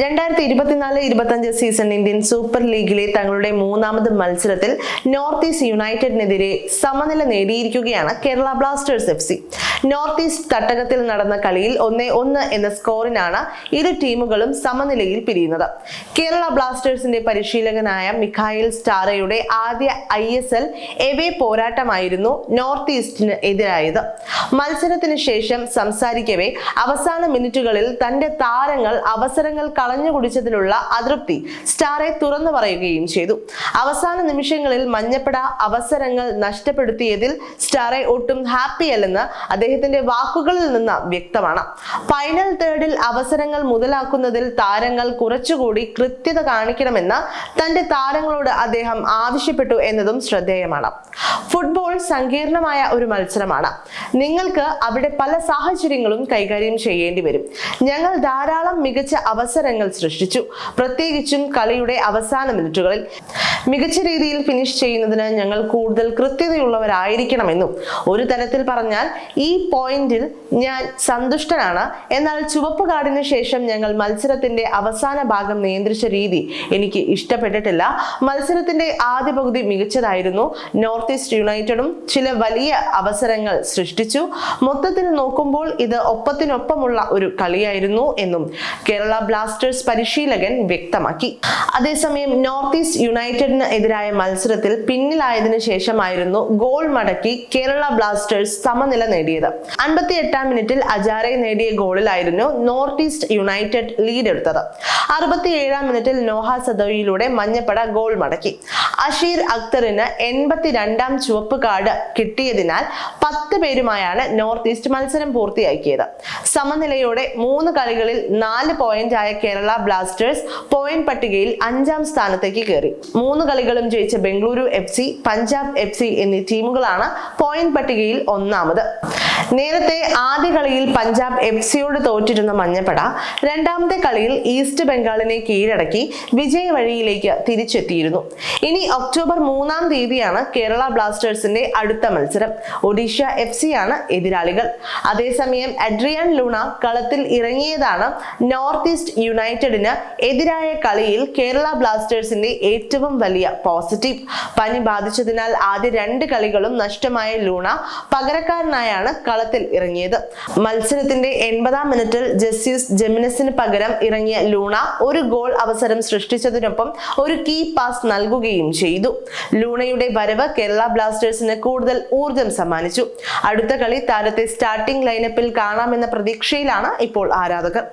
രണ്ടായിരത്തി ഇരുപത്തിനാല് ഇരുപത്തഞ്ച് സീസൺ ഇന്ത്യൻ സൂപ്പർ ലീഗിലെ തങ്ങളുടെ മൂന്നാമത് മത്സരത്തിൽ നോർത്ത് ഈസ്റ്റ് യുണൈറ്റഡിനെതിരെ സമനില നേടിയിരിക്കുകയാണ് Kerala Blasters F C. North East തട്ടകത്തിൽ നടന്ന കളിയിൽ ഒന്നേ ഒന്ന് എന്ന സ്കോറിനാണ് ഇരു ടീമുകളും സമനിലയിൽ പിരിയുന്നത്. കേരള ബ്ലാസ്റ്റേഴ്സിന്റെ പരിശീലകനായ മിഖായിൽ സ്റ്റാറയുടെ ആദ്യ ഐ എസ് എൽ എവേ പോരാട്ടമായിരുന്നു നോർത്ത് ഈസ്റ്റിന് എതിരായത്. മത്സരത്തിന് ശേഷം സംസാരിക്കവേ അവസാന മിനിറ്റുകളിൽ തന്റെ താരങ്ങൾ അവസരങ്ങൾ കളഞ്ഞു കുടിച്ചതിലുള്ള അതൃപ്തി സ്റ്റാറെ തുറന്നു പറയുകയും ചെയ്തു. അവസാന നിമിഷങ്ങളിൽ മഞ്ഞപ്പട അവസരങ്ങൾ നഷ്ടപ്പെടുത്തിയതിൽ സ്റ്റാറെ ഒട്ടും ഹാപ്പി അല്ലെന്ന് അദ്ദേഹത്തിന്റെ വാക്കുകളിൽ നിന്ന് വ്യക്തമാണ്. ഫൈനൽ തേർഡിൽ അവസരങ്ങൾ മുതലാക്കുന്നതിൽ താരങ്ങൾ കുറച്ചുകൂടി കൃത്യത കാണിക്കണമെന്ന് തന്റെ താരങ്ങളോട് അദ്ദേഹം ആവശ്യപ്പെട്ടു എന്നതും ശ്രദ്ധേയമാണ്. ഫുട്ബോൾ സങ്കീർണമായ ഒരു മത്സരമാണ്. നിങ്ങൾക്ക് അവിടെ പല സാഹചര്യങ്ങളും കൈകാര്യം ചെയ്യേണ്ടി വരും. ഞങ്ങൾ ധാരാളം മികച്ച അവസരങ്ങൾ സൃഷ്ടിച്ചു. പ്രത്യേകിച്ചും കളിയുടെ അവസാന മിനിറ്റുകളിൽ. മികച്ച രീതിയിൽ ഫിനിഷ് ചെയ്യുന്നതിന് ഞങ്ങൾ കൂടുതൽ കൃത്യതയുള്ളവരായിരിക്കണമെന്നും ഒരു തരത്തിൽ പറഞ്ഞാൽ ഈ പോയിന്റിൽ ഞാൻ സന്തുഷ്ടനാണ്. എന്നാൽ ചുവപ്പ് കാർഡിന് ശേഷം ഞങ്ങൾ മത്സരത്തിന്റെ അവസാന ഭാഗം നിയന്ത്രിച്ച രീതി എനിക്ക് ഇഷ്ടപ്പെട്ടിട്ടില്ല. മത്സരത്തിന്റെ ആദ്യ പകുതി മികച്ചതായിരുന്നു. നോർത്ത് ഈസ്റ്റ് യുണൈറ്റഡും ചില വലിയ അവസരങ്ങൾ സൃഷ്ടിച്ചു. മൊത്തത്തിൽ നോക്കുമ്പോൾ ഇത് ഒപ്പത്തിനൊപ്പമുള്ള ഒരു കളിയായിരുന്നു എന്നും കേരള ബ്ലാസ്റ്റേഴ്സ് പരിശീലകൻ വ്യക്തമാക്കി. അതേസമയം നോർത്ത് ഈസ്റ്റ് യുണൈറ്റഡിന് എതിരായ മത്സരത്തിൽ പിന്നിലായതിനു ശേഷമായിരുന്നു ഗോൾ മടക്കി കേരള ബ്ലാസ്റ്റേഴ്സ് സമനില നേടിയത്. അൻപത്തി എട്ടാം മിനിറ്റിൽ അജാറെ നേടിയ ഗോളിലായിരുന്നു നോർത്ത് ഈസ്റ്റ് യുണൈറ്റഡ് ലീഡ് എടുത്തത് അറുപത്തിയേഴാം മിനിറ്റിൽ നോഹ സദോയിലൂടെ മഞ്ഞപ്പട ഗോൾ മടക്കി. അഷീർ അക്തറിന് എൺപത്തിരണ്ടാം ചുവപ്പ് കാർഡ് കിട്ടിയതിനാൽ പത്ത് പേരുമായാണ് നോർത്ത് ഈസ്റ്റ് മത്സരം പൂർത്തിയാക്കിയത്. സമനിലയോടെ മൂന്ന് കളികളിൽ നാല് പോയിന്റ് ആയ കേരള ബ്ലാസ്റ്റേഴ്സ് പോയിന്റ് പട്ടികയിൽ അഞ്ചാം സ്ഥാനത്തേക്ക് കയറി. മൂന്ന് കളികളും ജയിച്ച Bengaluru F C Punjab F C എന്നീ ടീമുകളാണ് പോയിന്റ് പട്ടികയിൽ ഒന്നാമത്. നേരത്തെ ആദ്യ കളിയിൽ പഞ്ചാബ് എഫ് സിയോട് തോറ്റിരുന്ന മഞ്ഞപ്പട രണ്ടാമത്തെ കളിയിൽ ഈസ്റ്റ് ബംഗാളിനെ കീഴടക്കി വിജയ വഴിയിലേക്ക് തിരിച്ചെത്തിയിരുന്നു. ഇനി ഒക്ടോബർ മൂന്നാം തീയതിയാണ് കേരള ബ്ലാസ്റ്റേഴ്സിന്റെ അടുത്ത മത്സരം. ഒഡീഷ എഫ് സി ആണ് എതിരാളികൾ. അതേസമയം അഡ്രിയൻ ലുണ കളത്തിൽ ഇറങ്ങിയതാണ് നോർത്ത് ഈസ്റ്റ് യുണൈറ്റഡിന് എതിരായ കളിയിൽ കേരള ബ്ലാസ്റ്റേഴ്സിന്റെ ഏറ്റവും വലിയ പോസിറ്റീവ്. പനി ബാധിച്ചതിനാൽ ആദ്യ രണ്ട് കളികളും നഷ്ടമായ ലൂണ പകരക്കാരനായാണ് കളത്തിൽ ഇറങ്ങിയത്. മത്സരത്തിന്റെ എൺപതാം മിനിറ്റിൽ ജസ്റ്റിസ് ജെമിനസിന് പകരം ഇറങ്ങിയ ലൂണ ഒരു ഗോൾ അവസരം സൃഷ്ടിച്ചതിനൊപ്പം ഒരു കീ പാസ് നൽകുകയും ചെയ്തു. ലൂണയുടെ വരവ് കേരള ബ്ലാസ്റ്റേഴ്സിന് കൂടുതൽ ഊർജം സമ്മാനിച്ചു. അടുത്ത കളി താരത്തെ സ്റ്റാർട്ടിംഗ് ലൈനപ്പിൽ കാണാമെന്ന പ്രതീക്ഷയിലാണ് ഇപ്പോൾ ആരാധകർ.